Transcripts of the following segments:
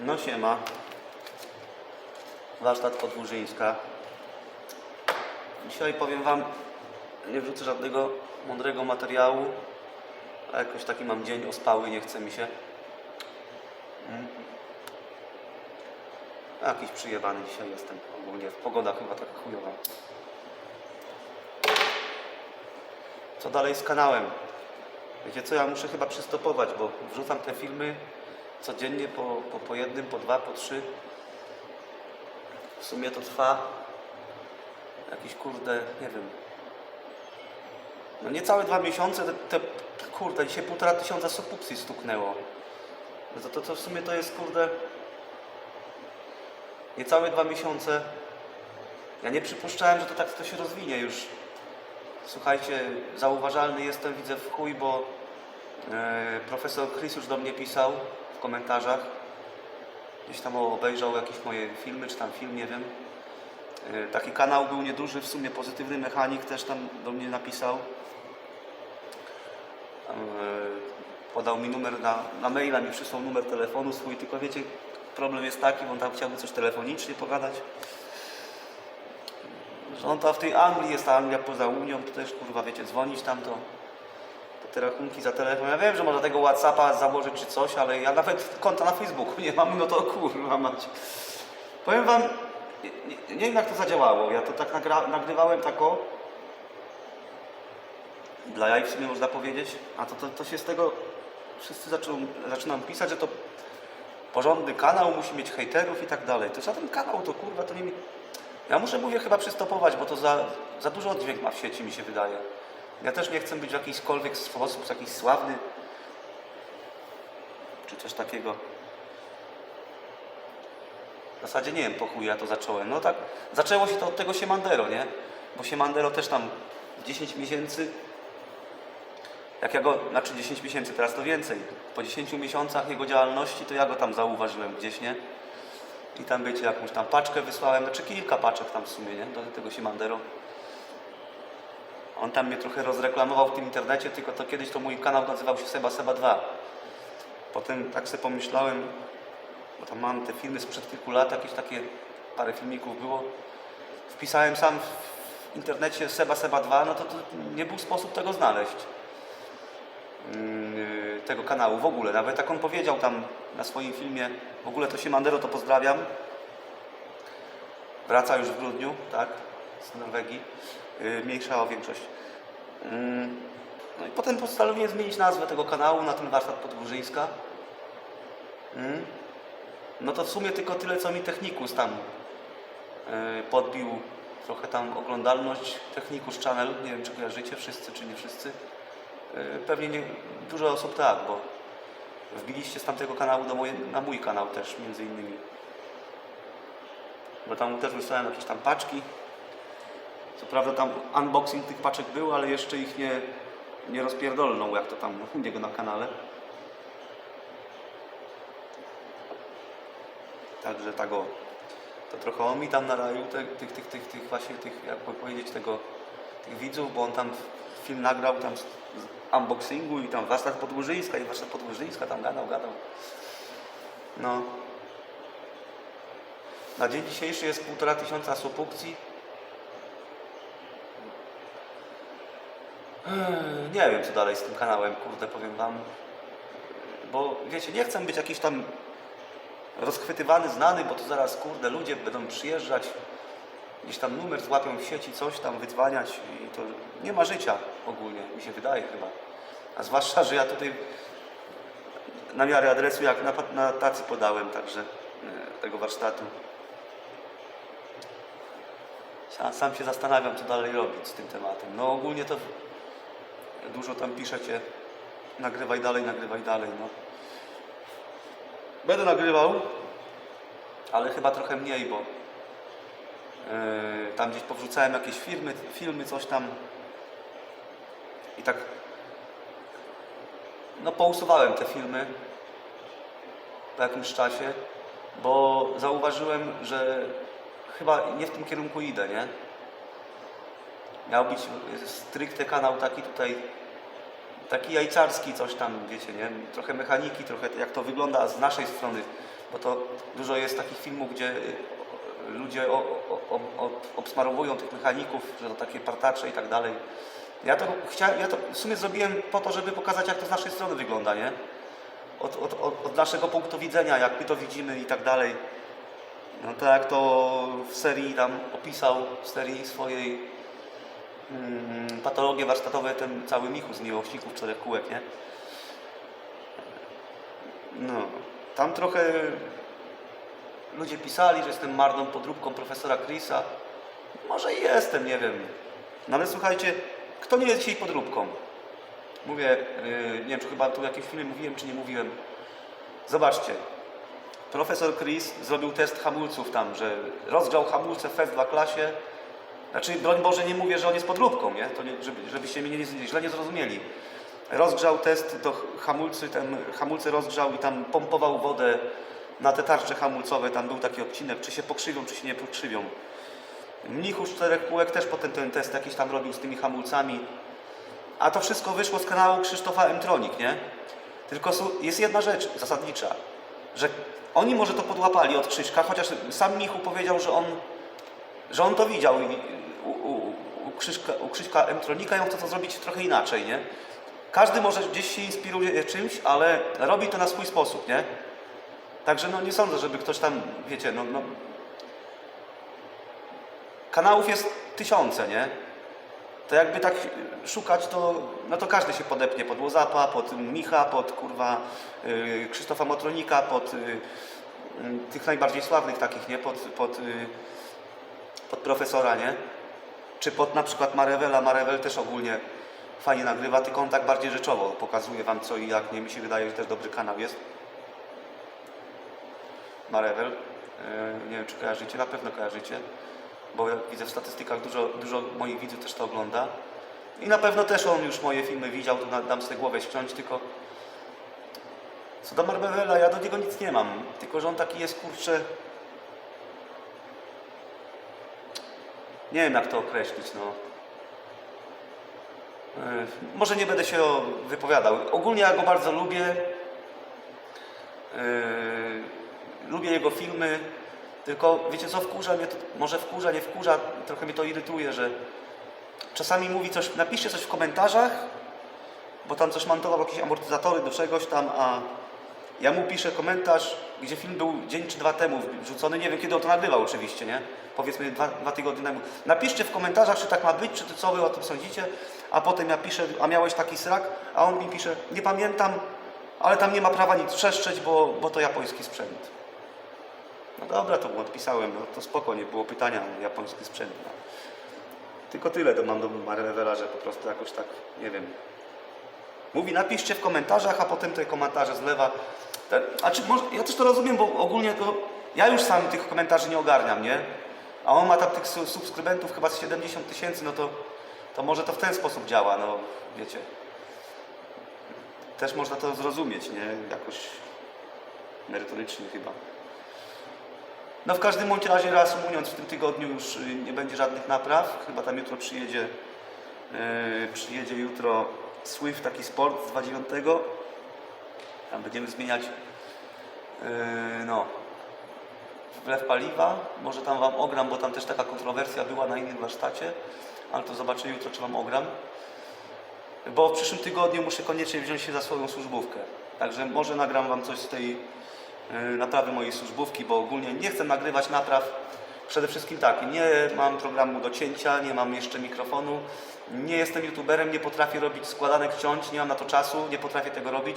No siema. Warsztat Podwórzyńska. Dzisiaj powiem Wam, nie wrzucę żadnego mądrego materiału, a jakoś taki mam dzień ospały, nie chce mi się. Mm. Jakiś przyjebany dzisiaj jestem ogólnie. Pogoda chyba taka chujowa. Co dalej z kanałem? Wiecie co, ja muszę chyba przystopować, bo wrzucam te filmy codziennie po, po, po jednym, po dwa, po trzy. W sumie to trwa jakieś kurde, nie wiem. No niecałe dwa miesiące, te, te kurde, dzisiaj półtora tysiąca subpupsji stuknęło. No to, to, to w sumie to jest kurde niecałe dwa miesiące. Ja nie przypuszczałem, że to tak to się rozwinie już. Słuchajcie, zauważalny jestem, widzę w chuj, bo profesor Chris już do mnie pisał w komentarzach. Gdzieś tam obejrzał jakieś moje filmy, czy tam film, nie wiem. E, taki kanał był nieduży, w sumie pozytywny mechanik też tam do mnie napisał. E, podał mi numer na, na maila, mi przysłał numer telefonu swój, tylko wiecie, problem jest taki, bo on tam chciałby coś telefonicznie pogadać. Że on to w tej Anglii jest, ta Anglia poza Unią, to też kurwa wiecie, dzwonić tam to te rachunki za telefon. Ja wiem, że można tego Whatsappa założyć czy coś, ale ja nawet konta na Facebooku nie mam, no to kurwa mać. Powiem wam, nie, nie, wiem jak to zadziałało. Ja to tak nagra, nagrywałem tako dla jaj w sumie można powiedzieć, a to, to, to się z tego wszyscy zaczną, zaczynam pisać, że to porządny kanał musi mieć hejterów i tak dalej. To żaden kanał to kurwa to nie mi... Ja muszę, mówię, chyba przystopować, bo to za, za dużo oddźwięk ma w sieci, mi się wydaje. Ja też nie chcę być w jakikolwiek sposób jakiś sławny, czy coś takiego. W zasadzie nie wiem, po chuj ja to zacząłem. No tak, zaczęło się to od tego Siemandero, nie? Bo Siemandero też tam 10 miesięcy, jak ja go, znaczy 10 miesięcy, teraz to więcej. Po 10 miesiącach jego działalności, to ja go tam zauważyłem gdzieś, nie? I tam wiecie, jakąś tam paczkę wysłałem, znaczy kilka paczek tam w sumie, nie? Do tego Siemandero. On tam mnie trochę rozreklamował w tym internecie, tylko to kiedyś to mój kanał nazywał się Seba Seba 2. Potem tak sobie pomyślałem, bo tam mam te filmy sprzed kilku lat, jakieś takie parę filmików było. Wpisałem sam w internecie Seba Seba 2, no to, to nie był sposób tego znaleźć. Yy, tego kanału w ogóle. Nawet jak on powiedział tam na swoim filmie, w ogóle to się Mandero to pozdrawiam. Wraca już w grudniu, tak, z Norwegii. Yy, mniejsza o większość. Yy, no i potem postanowiłem zmienić nazwę tego kanału na ten warsztat Podgórzyńska. Yy. No to w sumie tylko tyle, co mi Technikus tam yy, podbił trochę tam oglądalność. Technikus Channel, nie wiem czy kojarzycie wszyscy, czy nie wszyscy. Yy, Pewnie nie, dużo osób tak, bo wbiliście z tamtego kanału do moje, na mój kanał też między innymi. Bo tam też wysłałem jakieś tam paczki. Co prawda tam unboxing tych paczek był, ale jeszcze ich nie, nie rozpierdolną, jak to tam u niego na kanale. Także tak o. To trochę on mi tam naraił te, tych, tych, tych, tych właśnie tych, jakby powiedzieć, tego, tych widzów, bo on tam film nagrał tam z, z unboxingu i tam warsztat podgórzyńska i warsztat podgórzyńska tam gadał, gadał. No. Na dzień dzisiejszy jest półtora tysiąca subukcji. Eee, Nie wiem co dalej z tym kanałem, kurde, powiem wam. Bo wiecie, nie chcę być jakiś tam rozchwytywany, znany, bo to zaraz, kurde, ludzie będą przyjeżdżać, gdzieś tam numer złapią w sieci, coś tam wydzwaniać i to nie ma życia ogólnie, mi się wydaje chyba. A zwłaszcza, że ja tutaj na miarę adresu jak na, na tacy podałem, także e, tego warsztatu. Sam, sam się zastanawiam, co dalej robić z tym tematem. No ogólnie to dużo tam piszecie, nagrywaj dalej, nagrywaj dalej, no. Będę nagrywał, ale chyba trochę mniej, bo yy, tam gdzieś powrzucałem jakieś filmy, filmy, coś tam i tak no pousuwałem te filmy po jakimś czasie, bo zauważyłem, że chyba nie w tym kierunku idę, nie? Miał być stricte kanał taki tutaj taki jajcarski coś tam, wiecie, nie? Trochę mechaniki, trochę jak to wygląda z naszej strony, bo to dużo jest takich filmów, gdzie y, ludzie o, o, o, obsmarowują tych mechaników, że to takie partacze i tak dalej. Ja to chciałem, ja to w sumie zrobiłem po to, żeby pokazać, jak to z naszej strony wygląda, nie? Od, od, od, od naszego punktu widzenia, jak my to widzimy i tak dalej. No tak jak to w serii tam opisał, w serii swojej patologie warsztatowe ten cały Michu z miłośników czterech kółek, nie? No, tam trochę ludzie pisali, że jestem marną podróbką profesora Chrisa. Może jestem, nie wiem. No ale słuchajcie, kto nie jest dzisiaj podróbką? Mówię, yy, nie wiem, czy chyba tu jakieś filmy mówiłem, czy nie mówiłem. Zobaczcie, profesor Chris zrobił test hamulców tam, że rozgrzał hamulce w F2 klasie. Znaczy, broń Boże, nie mówię, że on jest podróbką, nie? To nie żeby, żebyście mnie nie, źle nie zrozumieli. Rozgrzał test, to hamulcy, ten hamulce rozgrzał i tam pompował wodę na te tarcze hamulcowe. Tam był taki odcinek, czy się pokrzywią, czy się nie pokrzywią. Mnichu z czterech kółek też potem ten test jakiś tam robił z tymi hamulcami. A to wszystko wyszło z kanału Krzysztofa Emtronik, nie? Tylko jest jedna rzecz zasadnicza, że oni może to podłapali od Krzyśka, chociaż sam Michu powiedział, że on, że on to widział i u, u, u, Krzyśka, Emtronika on chce to zrobić trochę inaczej, nie? Każdy może gdzieś się inspiruje czymś, ale robi to na swój sposób, nie? Także no nie sądzę, żeby ktoś tam, wiecie, no, no kanałów jest tysiące, nie? To jakby tak szukać, to, no to każdy się podepnie pod Łozapa, pod Micha, pod kurwa y, Krzysztofa Motronika, pod y, y, tych najbardziej sławnych takich, nie? Pod, pod, y, pod profesora, nie? Czy pod na przykład Marewela. Marewel też ogólnie fajnie nagrywa, tylko on tak bardziej rzeczowo pokazuje wam co i jak, nie? Mi się wydaje, że też dobry kanał jest. Marewel. Y, Nie wiem, czy kojarzycie, na pewno kojarzycie bo ja widzę w statystykach dużo, dużo moich widzów też to ogląda. I na pewno też on już moje filmy widział, to dam sobie głowę ściąć, tylko co do Marvela, ja do niego nic nie mam, tylko że on taki jest, kurczę, nie wiem jak to określić, no. Yy, Może nie będę się wypowiadał. Ogólnie ja go bardzo lubię. Yy, lubię jego filmy. Tylko wiecie co wkurza mnie, to, może wkurza, nie wkurza, trochę mnie to irytuje, że czasami mówi coś, napiszcie coś w komentarzach, bo tam coś montował, jakieś amortyzatory do czegoś tam, a ja mu piszę komentarz, gdzie film był dzień czy dwa temu wrzucony, nie wiem kiedy on to nagrywał oczywiście, nie? Powiedzmy dwa, dwa tygodnie temu. Napiszcie w komentarzach, czy tak ma być, czy ty co wy o tym sądzicie, a potem ja piszę, a miałeś taki srak, a on mi pisze, nie pamiętam, ale tam nie ma prawa nic trzeszczeć, bo, bo to japoński sprzęt. No dobra, to mu odpisałem, no to spoko, nie było pytania o japoński sprzęt. No. Tylko tyle to mam do Marvela, że po prostu jakoś tak, nie wiem. Mówi, napiszcie w komentarzach, a potem te komentarze zlewa. Te- A czy może, ja też to rozumiem, bo ogólnie to ja już sam tych komentarzy nie ogarniam, nie? A on ma tam tych su- subskrybentów chyba z 70 tysięcy, no to, to może to w ten sposób działa, no wiecie. Też można to zrozumieć, nie? Jakoś merytorycznie chyba. No w każdym bądź razie reasumując, w tym tygodniu już y, nie będzie żadnych napraw. Chyba tam jutro przyjedzie, yy, przyjedzie jutro Swift, taki sport z 2.9. Tam będziemy zmieniać no, wlew paliwa. Może tam Wam ogram, bo tam też taka kontrowersja była na innym warsztacie, ale to zobaczę jutro, czy Wam ogram. Bo w przyszłym tygodniu muszę koniecznie wziąć się za swoją służbówkę. Także może nagram Wam coś z tej yy, naprawy mojej służbówki, bo ogólnie nie chcę nagrywać napraw. Przede wszystkim tak, nie mam programu do cięcia, nie mam jeszcze mikrofonu, nie jestem youtuberem, nie potrafię robić składanek ciąć, nie mam na to czasu, nie potrafię tego robić,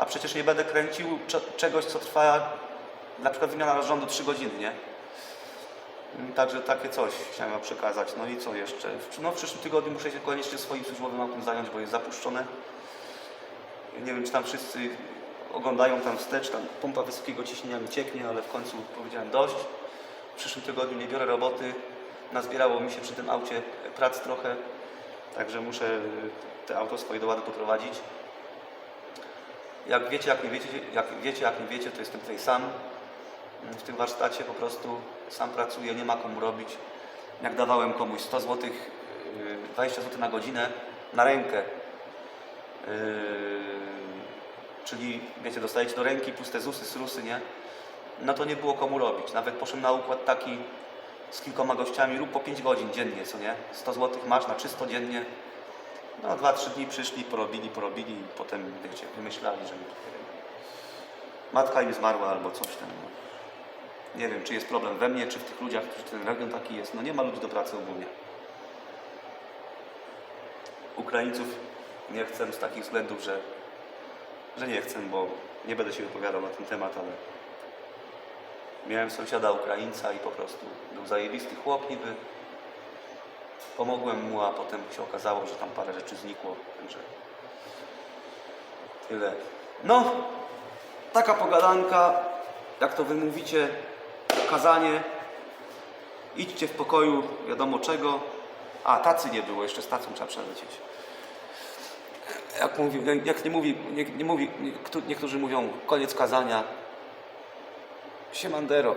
a przecież nie będę kręcił cze- czegoś, co trwa na przykład wymiana rozrządu 3 godziny, nie? Mm, Także takie coś chciałem przekazać. No i co jeszcze? No, w przyszłym tygodniu muszę się koniecznie swoim służbowym autem zająć, bo jest zapuszczone. Nie wiem, czy tam wszyscy oglądają tam wstecz, tam pompa wysokiego ciśnienia mi cieknie, ale w końcu powiedziałem dość. W przyszłym tygodniu nie biorę roboty. Nazbierało mi się przy tym aucie prac trochę, także muszę te auto swoje do ładu doprowadzić. Jak wiecie, jak nie wiecie, jak wiecie, jak nie wiecie, to jestem tutaj sam. W tym warsztacie po prostu sam pracuję, nie ma komu robić. Jak dawałem komuś 100 zł, 20 zł na godzinę na rękę, Yy, czyli wiecie, dostajecie do ręki puste zusy, srusy, nie? No to nie było komu robić. Nawet poszedłem na układ taki z kilkoma gościami, rób po 5 godzin dziennie, co nie? 100 zł masz na czysto dziennie. No, dwa, trzy dni przyszli, porobili, porobili potem, wiecie, wymyślali, że matka im zmarła albo coś tam. Nie wiem, czy jest problem we mnie, czy w tych ludziach, czy ten region taki jest. No nie ma ludzi do pracy ogólnie. Ukraińców nie chcę z takich względów, że, że nie chcę, bo nie będę się wypowiadał na ten temat, ale miałem sąsiada Ukraińca i po prostu był zajebisty chłop niby. Pomogłem mu, a potem się okazało, że tam parę rzeczy znikło, także tyle. No, taka pogadanka, jak to wy mówicie, kazanie. Idźcie w pokoju, wiadomo czego. A, tacy nie było, jeszcze z tacą trzeba przelecieć. Jak, mówi, jak nie mówi, nie, nie mówi, niektórzy mówią koniec kazania. Siemandero.